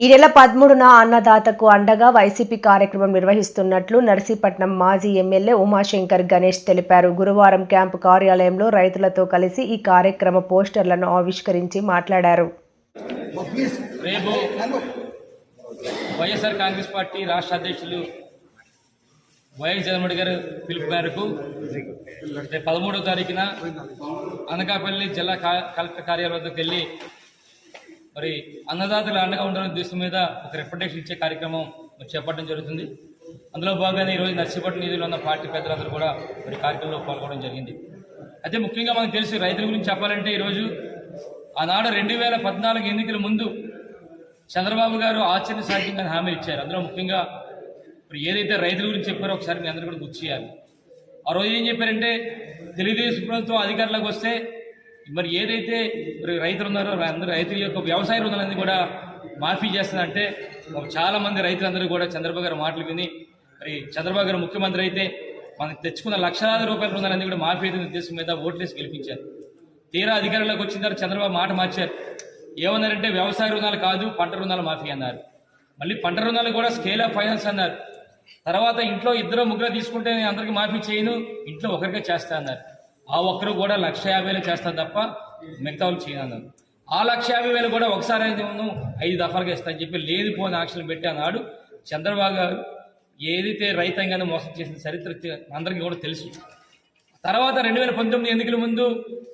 ఈ నెల పదమూడున అన్నదాతకు అండగా వైసీపీ కార్యక్రమం నిర్వహిస్తున్నట్లు నర్సీపట్నం మాజీ ఎమ్మెల్యే ఉమాశంకర్ గణేష్ తెలిపారు. గురువారం క్యాంపు కార్యాలయంలో రైతులతో కలిసి ఈ కార్యక్రమ పోస్టర్లను ఆవిష్కరించి మాట్లాడారు. రేపు వైఎస్ఆర్ కాంగ్రెస్ పార్టీ రాష్ట్ర అధ్యక్షులు వైఎస్ జగన్మోహన్ గారు పిలుపు మేరకు పదమూడవ తారీఖున అనకాపల్లి జిల్లా కలెక్టర్ కార్యాలయం వద్దకు వెళ్ళి మరి అన్నదాతలు అండగా ఉండడం ఉద్దేశం మీద ఒక రిప్రజెంటేషన్ ఇచ్చే కార్యక్రమం చేపట్టడం జరుగుతుంది. అందులో భాగంగా ఈరోజు నర్సీపట్నం నిధులు ఉన్న పార్టీ పెద్దలందరూ కూడా మరి కార్యక్రమంలో పాల్గొనడం జరిగింది. అయితే ముఖ్యంగా మనకు తెలుసు రైతుల గురించి చెప్పాలంటే ఈరోజు ఆనాడు రెండు వేల పద్నాలుగు ఎన్నికల ముందు చంద్రబాబు గారు ఆశ్చర్య సాధ్యంగా హామీ ఇచ్చారు. అందులో ముఖ్యంగా ఇప్పుడు ఏదైతే రైతుల గురించి చెప్పారో ఒకసారి మీ అందరూ కూడా గుర్తు చేయాలి. ఆ రోజు ఏం చెప్పారంటే తెలుగుదేశం ప్రభుత్వం అధికారంలోకి వస్తే మరి ఏదైతే మరి రైతులు ఉన్నారో అందరూ రైతుల యొక్క వ్యవసాయ రుణాలన్నీ కూడా మాఫీ చేస్తుందంటే చాలా మంది రైతులందరూ కూడా చంద్రబాబు గారు మాటలు విని మరి చంద్రబాబు గారు ముఖ్యమంత్రి అయితే మనకు తెచ్చుకున్న లక్షలాది రూపాయల రుణాలన్నీ కూడా మాఫీ అయితే ఉద్దేశం మీద ఓట్లేసి గెలిపించారు. తీరా అధికారంలోకి వచ్చిన తర్వాత చంద్రబాబు మాట మార్చారు. ఏమన్నారంటే వ్యవసాయ రుణాలు కాదు పంట రుణాలు మాఫీ అన్నారు. మళ్ళీ పంట రుణాలు కూడా స్కేల్ ఆఫ్ ఫైనాన్స్ అన్నారు. తర్వాత ఇంట్లో ఇద్దరు ముగ్గురు తీసుకుంటే నేను అందరికీ మాఫీ చేయను ఇంట్లో ఒకరికే చేస్తా అన్నారు. ఆ ఒక్కరు కూడా లక్ష యాభై వేలు చేస్తాను తప్ప మిగతా వాళ్ళు చేయను ఆ లక్ష యాభై వేలు కూడా ఒకసారి అయితే ఐదు దఫాలుగా ఇస్తానని చెప్పి లేనిపోని ఆక్షలు పెట్టి అన్నాడు. చంద్రబాబు గారు ఏదైతే రైతాంగాన్ని మోసం చేసిన చరిత్ర అందరికీ కూడా తెలుసు. తర్వాత రెండు వేల పంతొమ్మిది ఎన్నికల ముందు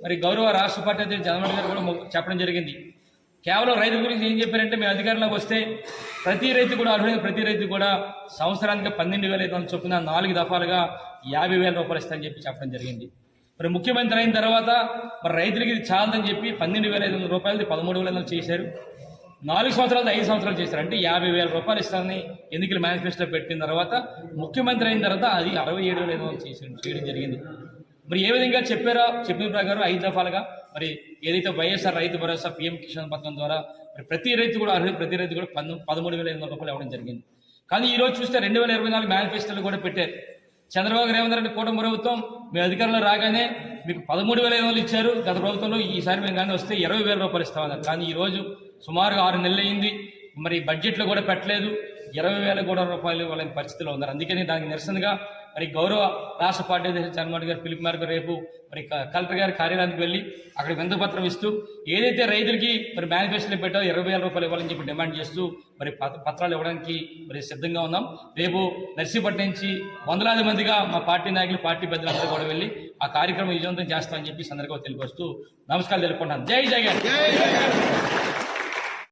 మరి గౌరవ రాష్ట్ర పార్టీ అధ్యక్షుడు జగన్మోహన్ గారు కూడా చెప్పడం జరిగింది. కేవలం రైతు గురించి ఏం చెప్పారంటే మేము అధికారంలోకి వస్తే ప్రతి రైతు కూడా అర్హులైన ప్రతి రైతు కూడా సంవత్సరానికి పన్నెండు వేల ఐదు వందల చొప్పున నాలుగు దఫాలుగా యాభై వేల రూపాయలు ఇస్తామని చెప్పి చెప్పడం జరిగింది. మరి ముఖ్యమంత్రి అయిన తర్వాత మరి రైతులకి ఇది చాలదని చెప్పి పన్నెండు వేల ఐదు వందల రూపాయలది పదమూడు వేల ఐదు వందలు చేశారు. నాలుగు సంవత్సరాలు ఐదు సంవత్సరాలు చేశారు. అంటే యాభై వేల రూపాయలు ఇస్తానని ఎన్నికల మేనిఫెస్టో పెట్టిన తర్వాత ముఖ్యమంత్రి అయిన తర్వాత అది అరవై ఏడు వేల ఐదు వందలు చేసి చేయడం జరిగింది. మరి ఏ విధంగా చెప్పారో చెప్పిన ప్రకారం ఐదు దఫాలుగా మరి ఏదైతే వైఎస్ఆర్ రైతు భరోసా పీఎం కిసాన్ పథకం ద్వారా మరి ప్రతి రైతు కూడా అర్హులు ప్రతి రైతు కూడా పన్ను పదమూడు వేల ఐదు వందల రూపాయలు ఇవ్వడం జరిగింది. కానీ ఈ రోజు చూస్తే రెండు వేల ఇరవై నాలుగు మేనిఫెస్టోలు కూడా పెట్టారు. చంద్రబాబు రేవంత్ రెడ్డి కూటమి ప్రభుత్వం మీ అధికారంలో రాగానే మీకు పదమూడు వేల ఐదు వందలు ఇచ్చారు. గత ప్రభుత్వంలో ఈసారి మేము కానీ వస్తే ఇరవై వేల రూపాయలు ఇస్తామన్నారు కానీ ఈరోజు సుమారుగా ఆరు నెలలు అయింది మరి బడ్జెట్లో కూడా పెట్టలేదు. ఇరవై వేల కూడా రూపాయలు వాళ్ళని పరిస్థితిలో ఉన్నారు. అందుకని దానికి నిరసనగా మరి గౌరవ రాష్ట్ర పార్టీ అధ్యక్షుడు చంద్రబాబు గారి పిలుపు మేరకు రేపు మరి కలెక్టర్ గారి కార్యాలయానికి వెళ్ళి అక్కడ వింతపత్రం ఇస్తూ ఏదైతే రైతులకి మరి మేనిఫెస్టోలో పెట్టారో ఇరవై వేల రూపాయలు ఇవ్వాలని చెప్పి డిమాండ్ చేస్తూ మరి పత్రాలు ఇవ్వడానికి మరి సిద్ధంగా ఉన్నాం. రేపు నర్సీపట్నం నుంచి వందలాది మందిగా మా పార్టీ నాయకులు పార్టీ పెద్దలందరూ కూడా వెళ్ళి ఆ కార్యక్రమం విజయవంతం చేస్తామని చెప్పి సందర్భంగా తెలియపరుస్తూ నమస్కారాలు తెలుపుకుంటాను జై జగన్!